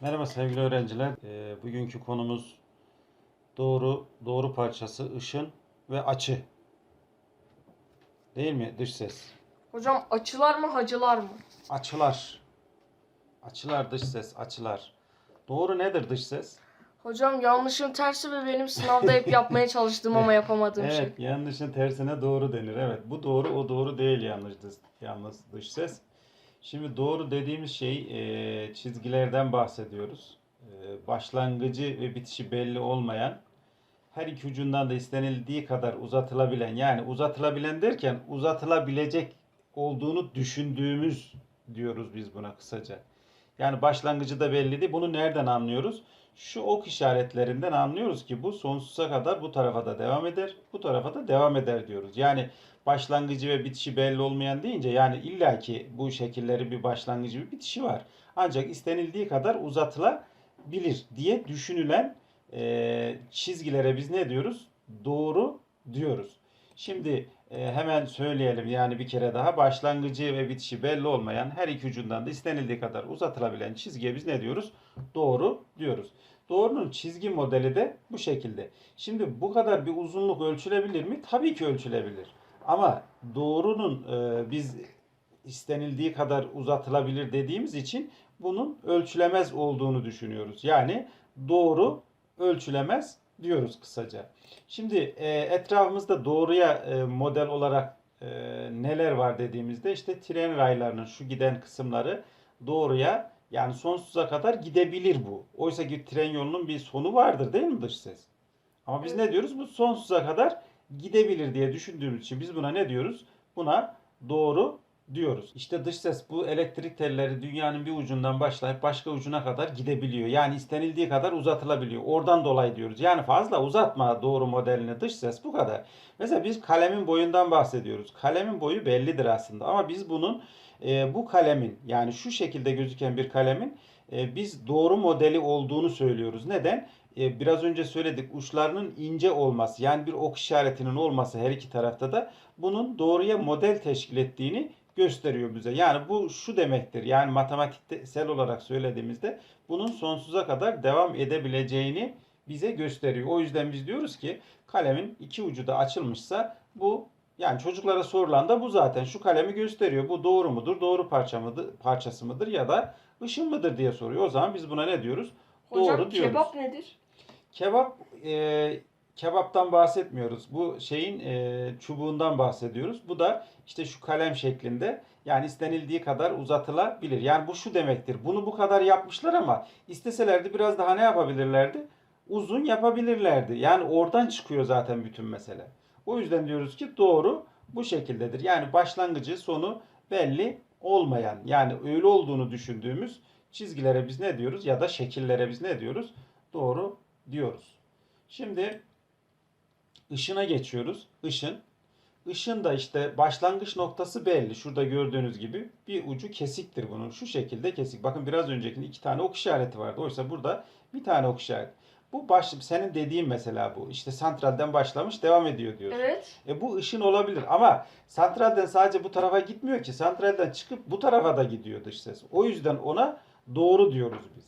Merhaba sevgili öğrenciler. Ee, bugünkü konumuz doğru doğru parçası ışın ve açı. Değil mi dış ses? Hocam açılar mı hacılar mı? Açılar. Açılar dış ses, açılar. Doğru nedir dış ses? Hocam yanlışın tersi ve benim sınavda hep yapmaya çalıştığım ama yapamadığım şey. Evet, yanlışın tersine doğru denir. Evet, bu doğru, o doğru değil yanlış dış, yalnız dış ses. Şimdi doğru dediğimiz şey e, çizgilerden bahsediyoruz. E, başlangıcı ve bitişi belli olmayan, her iki ucundan da istenildiği kadar uzatılabilen, yani uzatılabilen derken uzatılabilecek olduğunu düşündüğümüz diyoruz biz buna kısaca. Yani başlangıcı da belli değil. Bunu nereden anlıyoruz? Şu ok işaretlerinden anlıyoruz ki bu sonsuza kadar bu tarafa da devam eder, bu tarafa da devam eder diyoruz. Yani başlangıcı ve bitişi belli olmayan deyince yani illaki bu şekilleri bir başlangıcı bir bitişi var. Ancak istenildiği kadar uzatılabilir diye düşünülen e, çizgilere biz ne diyoruz? Doğru diyoruz. Şimdi e, hemen söyleyelim yani bir kere daha başlangıcı ve bitişi belli olmayan her iki ucundan da istenildiği kadar uzatılabilen çizgiye biz ne diyoruz? Doğru diyoruz. Doğrunun çizgi modeli de bu şekilde. Şimdi bu kadar bir uzunluk ölçülebilir mi? Tabii ki ölçülebilir. Ama doğrunun e, biz istenildiği kadar uzatılabilir dediğimiz için bunun ölçülemez olduğunu düşünüyoruz. Yani doğru ölçülemez diyoruz kısaca. Şimdi e, etrafımızda doğruya e, model olarak e, neler var dediğimizde işte tren raylarının şu giden kısımları doğruya yani sonsuza kadar gidebilir bu. Oysa ki tren yolunun bir sonu vardır değil mi dış ses? Ama biz ne diyoruz? Bu sonsuza kadar gidebilir diye düşündüğümüz için biz buna ne diyoruz? Buna doğru diyoruz. İşte dış ses bu elektrik telleri dünyanın bir ucundan başlayıp başka ucuna kadar gidebiliyor. Yani istenildiği kadar uzatılabiliyor. Oradan dolayı diyoruz. Yani fazla uzatma doğru modelini dış ses bu kadar. Mesela biz kalemin boyundan bahsediyoruz. Kalemin boyu bellidir aslında ama biz bunun e, bu kalemin yani şu şekilde gözüken bir kalemin e, biz doğru modeli olduğunu söylüyoruz. Neden? E, biraz önce söyledik uçlarının ince olması yani bir ok işaretinin olması her iki tarafta da bunun doğruya model teşkil ettiğini gösteriyor bize. Yani bu şu demektir. Yani matematiksel olarak söylediğimizde bunun sonsuza kadar devam edebileceğini bize gösteriyor. O yüzden biz diyoruz ki kalemin iki ucu da açılmışsa bu yani çocuklara sorulan da bu zaten. Şu kalemi gösteriyor. Bu doğru mudur? Doğru parça mıdır, parçası mıdır ya da ışın mıdır diye soruyor. O zaman biz buna ne diyoruz? Hocam doğru diyoruz. kebap nedir? Kebap e, kebaptan bahsetmiyoruz. Bu şeyin e, çubuğundan bahsediyoruz. Bu da işte şu kalem şeklinde. Yani istenildiği kadar uzatılabilir. Yani bu şu demektir. Bunu bu kadar yapmışlar ama isteselerdi biraz daha ne yapabilirlerdi? Uzun yapabilirlerdi. Yani oradan çıkıyor zaten bütün mesele. O yüzden diyoruz ki doğru bu şekildedir. Yani başlangıcı sonu belli olmayan yani öyle olduğunu düşündüğümüz çizgilere biz ne diyoruz ya da şekillere biz ne diyoruz? Doğru diyoruz. Şimdi ışına geçiyoruz. Işın. Işın da işte başlangıç noktası belli. Şurada gördüğünüz gibi bir ucu kesiktir bunun. Şu şekilde kesik. Bakın biraz öncekinde iki tane ok işareti vardı. Oysa burada bir tane ok işareti. Bu baş, senin dediğin mesela bu. İşte santralden başlamış devam ediyor diyoruz. Evet. E bu ışın olabilir ama santralden sadece bu tarafa gitmiyor ki. Santralden çıkıp bu tarafa da gidiyor dış ses. O yüzden ona doğru diyoruz biz.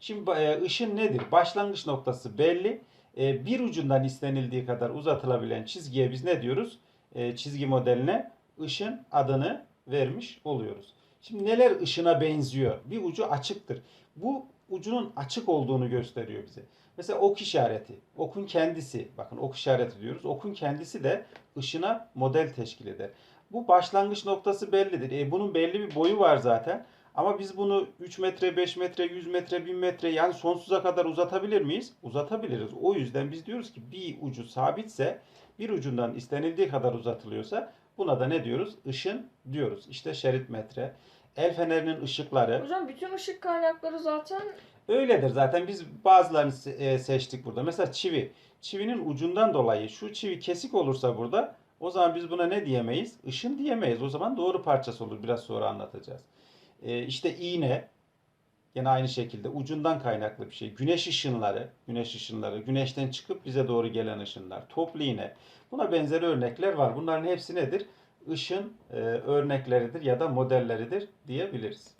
Şimdi e, ışın nedir? Başlangıç noktası belli. E, bir ucundan istenildiği kadar uzatılabilen çizgiye biz ne diyoruz? E, çizgi modeline ışın adını vermiş oluyoruz. Şimdi neler ışına benziyor? Bir ucu açıktır. Bu ucunun açık olduğunu gösteriyor bize. Mesela ok işareti. Okun kendisi. Bakın ok işareti diyoruz. Okun kendisi de ışına model teşkil eder. Bu başlangıç noktası bellidir. E, bunun belli bir boyu var zaten. Ama biz bunu 3 metre, 5 metre, 100 metre, 1000 metre yani sonsuza kadar uzatabilir miyiz? Uzatabiliriz. O yüzden biz diyoruz ki bir ucu sabitse bir ucundan istenildiği kadar uzatılıyorsa buna da ne diyoruz? Işın diyoruz. İşte şerit metre. El fenerinin ışıkları. Hocam bütün ışık kaynakları zaten Öyledir zaten biz bazılarını e, seçtik burada. Mesela çivi. Çivinin ucundan dolayı şu çivi kesik olursa burada o zaman biz buna ne diyemeyiz? Işın diyemeyiz. O zaman doğru parçası olur. Biraz sonra anlatacağız. E, işte iğne yine aynı şekilde ucundan kaynaklı bir şey. Güneş ışınları, güneş ışınları, güneşten çıkıp bize doğru gelen ışınlar. Toplu iğne. Buna benzer örnekler var. Bunların hepsi nedir? Işın e, örnekleridir ya da modelleridir diyebiliriz.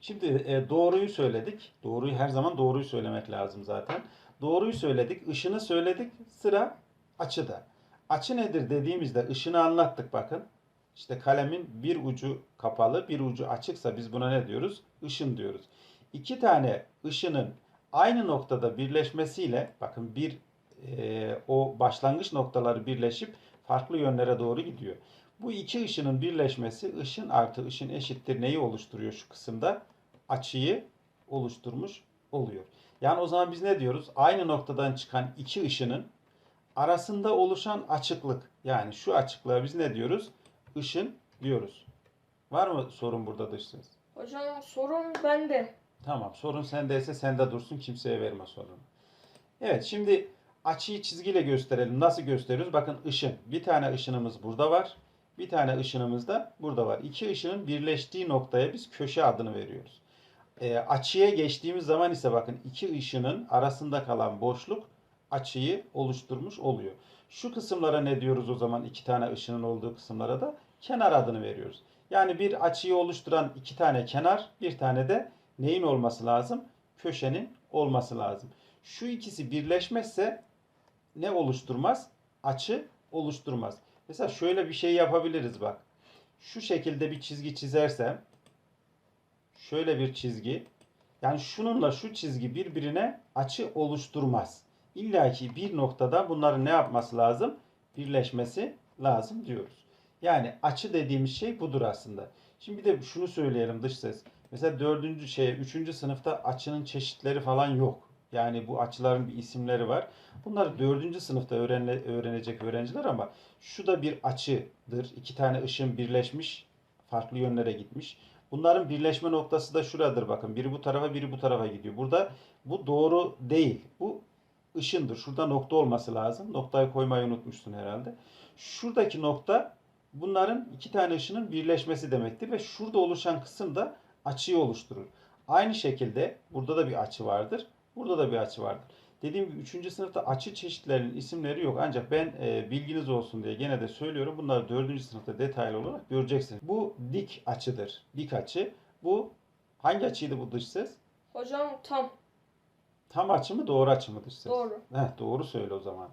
Şimdi e, doğruyu söyledik. Doğruyu her zaman doğruyu söylemek lazım zaten. Doğruyu söyledik, ışını söyledik. Sıra açıda. Açı nedir dediğimizde ışını anlattık bakın. İşte kalemin bir ucu kapalı, bir ucu açıksa biz buna ne diyoruz? Işın diyoruz. İki tane ışının aynı noktada birleşmesiyle bakın bir e, o başlangıç noktaları birleşip farklı yönlere doğru gidiyor. Bu iki ışının birleşmesi ışın artı ışın eşittir neyi oluşturuyor şu kısımda? Açıyı oluşturmuş oluyor. Yani o zaman biz ne diyoruz? Aynı noktadan çıkan iki ışının arasında oluşan açıklık. Yani şu açıklığa biz ne diyoruz? Işın diyoruz. Var mı sorun burada dış ses? Hocam sorun bende. Tamam sorun sendeyse sende dursun kimseye verme sorunu. Evet şimdi açıyı çizgiyle gösterelim. Nasıl gösteriyoruz? Bakın ışın. Bir tane ışınımız burada var. Bir tane ışınımız da burada var. İki ışının birleştiği noktaya biz köşe adını veriyoruz. Ee, açıya geçtiğimiz zaman ise bakın iki ışının arasında kalan boşluk açıyı oluşturmuş oluyor. Şu kısımlara ne diyoruz o zaman iki tane ışının olduğu kısımlara da kenar adını veriyoruz. Yani bir açıyı oluşturan iki tane kenar, bir tane de neyin olması lazım? Köşenin olması lazım. Şu ikisi birleşmezse ne oluşturmaz? Açı oluşturmaz. Mesela şöyle bir şey yapabiliriz bak. Şu şekilde bir çizgi çizersem şöyle bir çizgi yani şununla şu çizgi birbirine açı oluşturmaz. İlla ki bir noktada bunların ne yapması lazım? Birleşmesi lazım diyoruz. Yani açı dediğimiz şey budur aslında. Şimdi bir de şunu söyleyelim dış ses. Mesela dördüncü şey, üçüncü sınıfta açının çeşitleri falan yok. Yani bu açıların bir isimleri var. Bunları dördüncü sınıfta öğrenle, öğrenecek öğrenciler ama şu da bir açıdır. İki tane ışın birleşmiş, farklı yönlere gitmiş. Bunların birleşme noktası da şuradır bakın. Biri bu tarafa, biri bu tarafa gidiyor. Burada bu doğru değil. Bu ışındır. Şurada nokta olması lazım. Noktayı koymayı unutmuşsun herhalde. Şuradaki nokta bunların iki tane ışının birleşmesi demektir ve şurada oluşan kısım da açıyı oluşturur. Aynı şekilde burada da bir açı vardır. Burada da bir açı vardır. Dediğim gibi 3. sınıfta açı çeşitlerinin isimleri yok. Ancak ben e, bilginiz olsun diye gene de söylüyorum. Bunları 4. sınıfta detaylı olarak göreceksiniz. Bu dik açıdır. Dik açı. Bu hangi açıydı bu dış ses? Hocam tam. Tam açı mı doğru açı mı dış ses? Doğru. Heh, doğru söyle o zaman.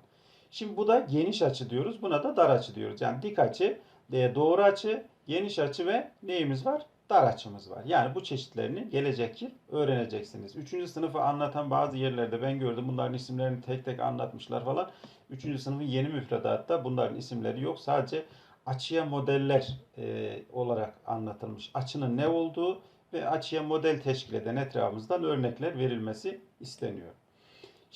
Şimdi bu da geniş açı diyoruz. Buna da dar açı diyoruz. Yani dik açı, e, doğru açı, geniş açı ve neyimiz var? Dar açımız var. Yani bu çeşitlerini gelecek yıl öğreneceksiniz. Üçüncü sınıfı anlatan bazı yerlerde ben gördüm. Bunların isimlerini tek tek anlatmışlar falan. Üçüncü sınıfın yeni müfredatta bunların isimleri yok. Sadece açıya modeller e, olarak anlatılmış. Açının ne olduğu ve açıya model teşkil eden etrafımızdan örnekler verilmesi isteniyor.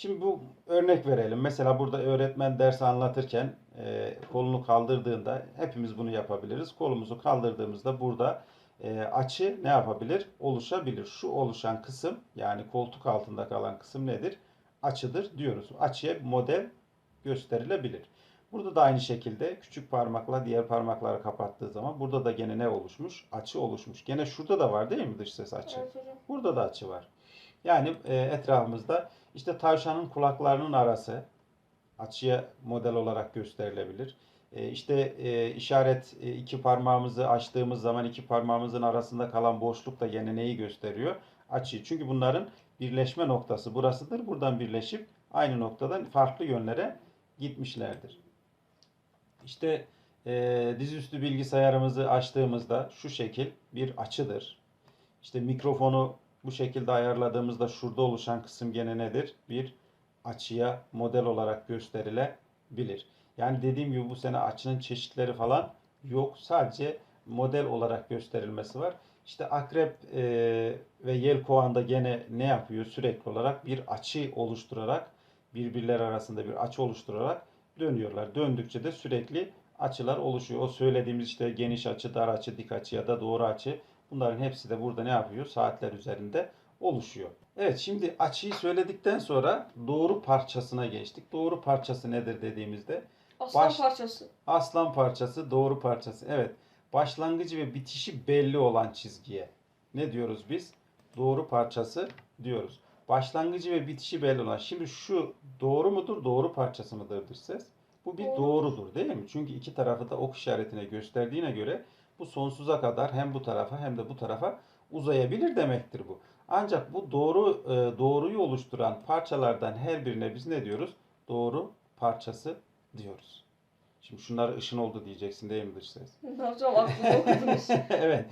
Şimdi bu örnek verelim. Mesela burada öğretmen ders anlatırken e, kolunu kaldırdığında hepimiz bunu yapabiliriz. Kolumuzu kaldırdığımızda burada e, açı ne yapabilir? Oluşabilir. Şu oluşan kısım yani koltuk altında kalan kısım nedir? Açıdır diyoruz. Açıya model gösterilebilir. Burada da aynı şekilde küçük parmakla diğer parmakları kapattığı zaman burada da gene ne oluşmuş? Açı oluşmuş. Gene şurada da var değil mi dış ses açı? Evet hocam. Burada da açı var. Yani e, etrafımızda işte tavşanın kulaklarının arası açıya model olarak gösterilebilir. E, işte e, işaret e, iki parmağımızı açtığımız zaman iki parmağımızın arasında kalan boşluk da gene neyi gösteriyor? Açıyı. Çünkü bunların birleşme noktası burasıdır. Buradan birleşip aynı noktadan farklı yönlere gitmişlerdir. İşte e, dizüstü bilgisayarımızı açtığımızda şu şekil bir açıdır. İşte mikrofonu bu şekilde ayarladığımızda şurada oluşan kısım gene nedir? Bir açıya model olarak gösterilebilir. Yani dediğim gibi bu sene açının çeşitleri falan yok. Sadece model olarak gösterilmesi var. İşte akrep e, ve yelkoğan da gene ne yapıyor? Sürekli olarak bir açı oluşturarak birbirleri arasında bir açı oluşturarak dönüyorlar. Döndükçe de sürekli açılar oluşuyor. O söylediğimiz işte geniş açı, dar açı, dik açı ya da doğru açı bunların hepsi de burada ne yapıyor? Saatler üzerinde oluşuyor. Evet şimdi açıyı söyledikten sonra doğru parçasına geçtik. Doğru parçası nedir dediğimizde Aslan Baş- parçası. aslan parçası, doğru parçası. Evet başlangıcı ve bitişi belli olan çizgiye ne diyoruz biz? Doğru parçası diyoruz. Başlangıcı ve bitişi belli olan. Şimdi şu doğru mudur, doğru parçası mıdır dış ses? Bu bir doğrudur değil mi? Çünkü iki tarafı da ok işaretine gösterdiğine göre bu sonsuza kadar hem bu tarafa hem de bu tarafa uzayabilir demektir bu. Ancak bu doğru e, doğruyu oluşturan parçalardan her birine biz ne diyoruz? Doğru parçası diyoruz. Şimdi şunlar ışın oldu diyeceksin değil mi dış ses? Ne yapacağım aklımda okudunuz. evet.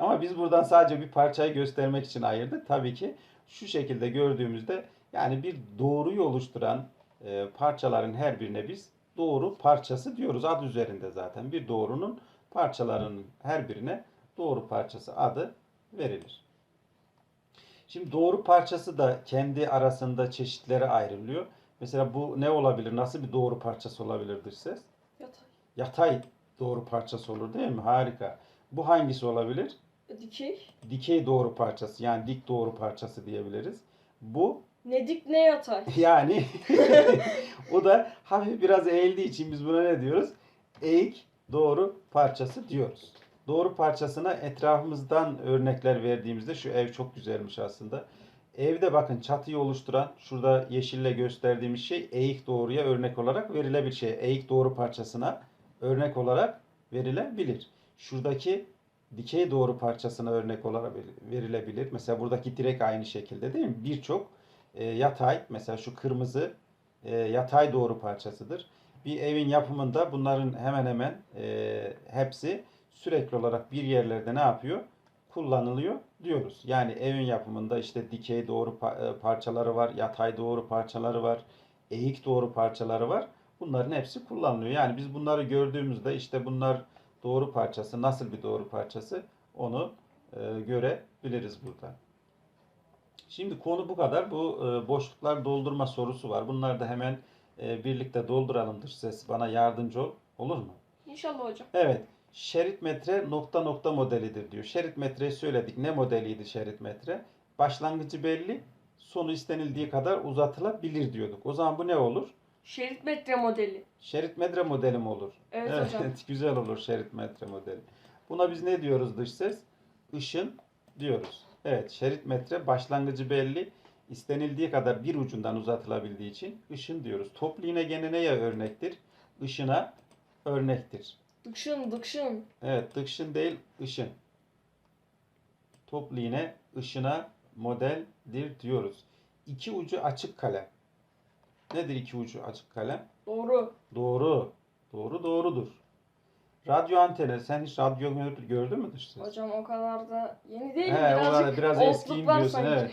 Ama biz buradan sadece bir parçayı göstermek için ayırdık. Tabii ki şu şekilde gördüğümüzde yani bir doğruyu oluşturan e, parçaların her birine biz doğru parçası diyoruz. Adı üzerinde zaten. Bir doğrunun parçalarının her birine doğru parçası adı verilir. Şimdi doğru parçası da kendi arasında çeşitlere ayrılıyor. Mesela bu ne olabilir? Nasıl bir doğru parçası olabilir dış ses? Yatay. Yatay doğru parçası olur değil mi? Harika. Bu hangisi olabilir? Dikey. Dikey doğru parçası yani dik doğru parçası diyebiliriz. Bu Ne dik ne yatay. yani o da hafif biraz eğildiği için biz buna ne diyoruz? Eğik doğru parçası diyoruz. Doğru parçasına etrafımızdan örnekler verdiğimizde şu ev çok güzelmiş aslında. Evde bakın çatıyı oluşturan şurada yeşille gösterdiğimiz şey eğik doğruya örnek olarak verilebilir şey. Eğik doğru parçasına örnek olarak verilebilir. Şuradaki dikey doğru parçasına örnek olarak verilebilir. Mesela buradaki direk aynı şekilde değil mi? Birçok e, yatay mesela şu kırmızı e, yatay doğru parçasıdır. Bir evin yapımında bunların hemen hemen e, hepsi sürekli olarak bir yerlerde ne yapıyor? Kullanılıyor diyoruz. Yani evin yapımında işte dikey doğru e, parçaları var, yatay doğru parçaları var, eğik doğru parçaları var. Bunların hepsi kullanılıyor. Yani biz bunları gördüğümüzde işte bunlar doğru parçası, nasıl bir doğru parçası onu e, görebiliriz burada. Şimdi konu bu kadar. Bu e, boşluklar doldurma sorusu var. Bunları da hemen e, birlikte dolduralım dış ses. Bana yardımcı ol. Olur mu? İnşallah hocam. Evet. Şerit metre nokta nokta modelidir diyor. Şerit metreyi söyledik. Ne modeliydi şerit metre? Başlangıcı belli, sonu istenildiği kadar uzatılabilir diyorduk. O zaman bu ne olur? Şerit metre modeli. Şerit metre modeli mi olur? Evet, hocam. güzel olur şerit metre modeli. Buna biz ne diyoruz dış ses? Işın diyoruz. Evet, şerit metre başlangıcı belli, istenildiği kadar bir ucundan uzatılabildiği için ışın diyoruz. Toplu iğne gene neye örnektir? Işına örnektir. Dıkşın dıkşın. Evet, dıkşın değil, ışın. Toplu iğne ışına modeldir diyoruz. İki ucu açık kalem. Nedir iki ucu açık kalem? Doğru. Doğru. Doğru doğrudur. Radyo anteni. Sen hiç radyo gör- gördün mü dış ses? Hocam o kadar da yeni değil. He, o Birazcık kadar biraz eskiyim diyorsun. sanki. Evet.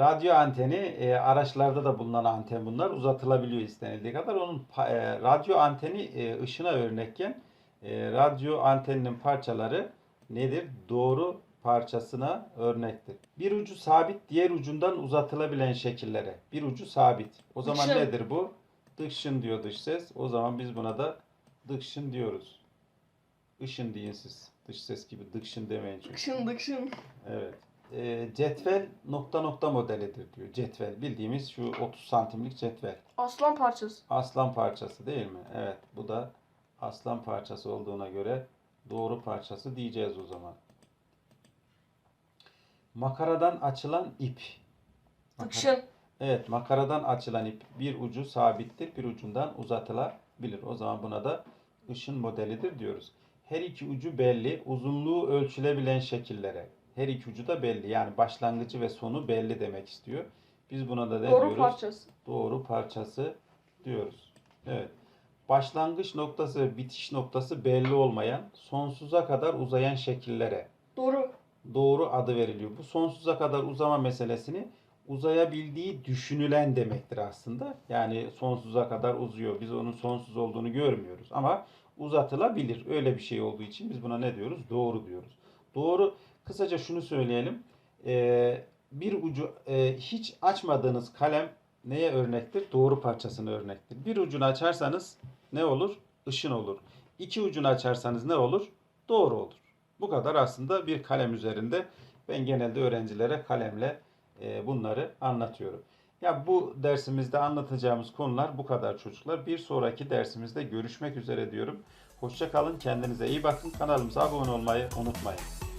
Radyo anteni e, araçlarda da bulunan anten bunlar uzatılabiliyor istenildiği kadar. Onun e, radyo anteni e, ışına örnekken e, radyo anteninin parçaları nedir? Doğru parçasına örnektir. Bir ucu sabit, diğer ucundan uzatılabilen şekillere. Bir ucu sabit. O zaman nedir bu? Dıkşın diyor dış ses. O zaman biz buna da dıkşın diyoruz. Işın deyin siz. Dış ses gibi dıkşın demeyin çünkü. Dıkşın dıkşın. Evet. Ee, cetvel nokta nokta modelidir diyor. Cetvel bildiğimiz şu 30 santimlik cetvel. Aslan parçası. Aslan parçası değil mi? Evet. Bu da aslan parçası olduğuna göre doğru parçası diyeceğiz o zaman. Makaradan açılan ip. Dıkşın. Evet, makaradan açılan ip bir ucu sabittir, bir ucundan uzatılabilir. O zaman buna da ışın modelidir diyoruz. Her iki ucu belli, uzunluğu ölçülebilen şekillere. Her iki ucu da belli. Yani başlangıcı ve sonu belli demek istiyor. Biz buna da ne Doğru diyoruz? parçası. Doğru parçası diyoruz. Evet. Başlangıç noktası ve bitiş noktası belli olmayan, sonsuza kadar uzayan şekillere Doğru. doğru adı veriliyor. Bu sonsuza kadar uzama meselesini uzayabildiği düşünülen demektir aslında. Yani sonsuza kadar uzuyor. Biz onun sonsuz olduğunu görmüyoruz ama uzatılabilir. Öyle bir şey olduğu için biz buna ne diyoruz? Doğru diyoruz. Doğru kısaca şunu söyleyelim. Ee, bir ucu e, hiç açmadığınız kalem neye örnektir? Doğru parçasına örnektir. Bir ucunu açarsanız ne olur? Işın olur. İki ucunu açarsanız ne olur? Doğru olur. Bu kadar aslında bir kalem üzerinde ben genelde öğrencilere kalemle e, bunları anlatıyorum. Ya bu dersimizde anlatacağımız konular bu kadar çocuklar. Bir sonraki dersimizde görüşmek üzere diyorum. Hoşça kalın, kendinize iyi bakın. Kanalımıza abone olmayı unutmayın.